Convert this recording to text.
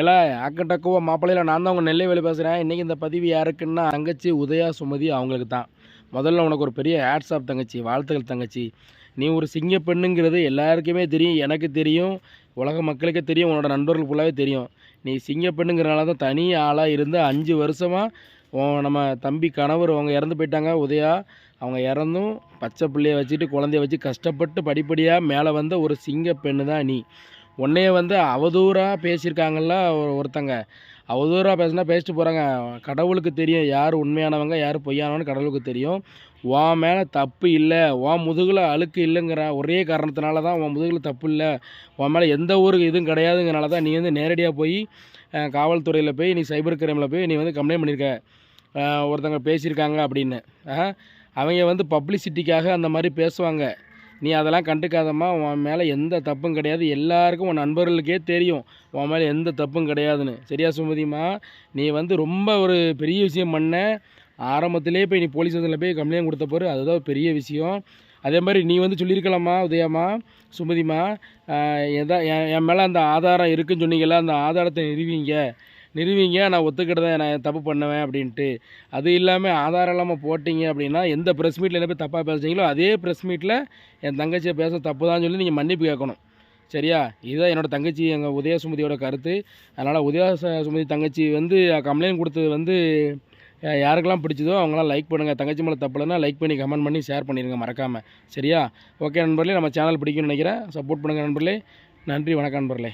எல்லாம் அக்கட்டக்குவோ மாப்பிள்ளையில் நான் தான் உங்கள் நெல்லை வேலை பேசுகிறேன் இன்றைக்கி இந்த பதிவு யாருக்குன்னா தங்கச்சி உதயா சுமதி அவங்களுக்கு தான். முதல்ல உனக்கு ஒரு பெரிய ஹேட்ஸ் ஆஃப் தங்கச்சி வாழ்த்துக்கள் தங்கச்சி. நீ ஒரு சிங்க பெண்ணுங்கிறது எல்லாருக்குமே தெரியும் எனக்கு தெரியும் உலக மக்களுக்கே தெரியும் உன்னோட நண்பர்கள் ஃபுல்லாகவே தெரியும். நீ சிங்க பெண்ணுங்கிறனால தான் தனி ஆளாக இருந்து அஞ்சு வருஷமாக நம்ம தம்பி கணவர் அவங்க இறந்து போயிட்டாங்க உதயா. அவங்க இறந்தும் பச்சை பிள்ளைய வச்சுட்டு குழந்தைய வச்சு கஷ்டப்பட்டு படிப்படியாக மேலே வந்த ஒரு சிங்க பெண்ணு தான் நீ. உன்னையே வந்து அவதூறாக பேசியிருக்காங்கல்ல ஒருத்தங்க. அவதூறாக பேசினா பேசிட்டு போகிறாங்க கடவுளுக்கு தெரியும் யார் உண்மையானவங்க யார் பொய்யானவங்க கடவுளுக்கு தெரியும். உன் மேலே தப்பு இல்லை. உன் முதுகில் அழுக்கு இல்லைங்கிற ஒரே காரணத்தினால தான் உன் முதுகில் தப்பு இல்லை. உன் மேலே எந்த ஒரு இதுவும் கிடையாதுங்கிறனால தான் நீ வந்து நேரடியாக போய் காவல்துறையில் போய் நீ சைபர் கிரைமில் போய் நீ வந்து கம்ப்ளைண்ட் பண்ணியிருக்க ஒருத்தங்க பேசியிருக்காங்க அப்படின்னு. அவங்க வந்து பப்ளிசிட்டிக்காக அந்த மாதிரி பேசுவாங்க. நீ அதெல்லாம் கண்டுக்காதம்மா உன் மேலே எந்த தப்பும் கிடையாது. எல்லாருக்கும் உன் நண்பர்களுக்கே தெரியும் உன் மேலே எந்த தப்பும் கிடையாதுன்னு. சரியா சுமதிம்மா? நீ வந்து ரொம்ப ஒரு பெரிய விஷயம் பண்ண. ஆரம்பத்திலே போய் நீ போலீஸ் ஸ்டேஷனில் போய் கம்ப்ளைண்ட் கொடுத்த போகிற அதுதான் ஒரு பெரிய விஷயம். அதே மாதிரி நீ வந்து சொல்லியிருக்கலாமா உதயம்மா? சுமதிம்மா எதா என் என் மேலே அந்த ஆதாரம் இருக்குன்னு சொன்னீங்களா அந்த ஆதாரத்தை நிறுவிங்க. நிறுவிங்க நான் ஒத்துக்கிட்டதான் நான் தப்பு பண்ணுவேன் அப்படின்ட்டு. அது இல்லாமல் ஆதாரம் இல்லாமல் போட்டிங்க அப்படின்னா எந்த ப்ரெஸ் மீட்டில் என்ன போய் தப்பாக பேசுறீங்களோ அதே ப்ரெஸ் மீட்டில் என் தங்கச்சியை பேச தப்பு தான் சொல்லி நீங்கள் மன்னிப்பு கேட்கணும். சரியா? இதுதான் என்னோட தங்கச்சி எங்கள் உதய சுமதியோட கருத்து. அதனால் உதய சுமதி தங்கச்சி வந்து கம்ப்ளைண்ட் கொடுத்தது வந்து யாருக்கெல்லாம் பிடிச்சதோ அவங்களாம் லைக் பண்ணுங்கள் தங்கச்சி மேலே தப்புலன்னா லைக் பண்ணி கமெண்ட் பண்ணி ஷேர் பண்ணிடுங்க மறக்காமல் சரியா? ஓகே நண்பர்களே நம்ம சேனல் பிடிக்கும்னு நினைக்கிறேன். சப்போர்ட் பண்ணுங்கள் நண்பர்களே. நன்றி வணக்கம் நண்பர்களே.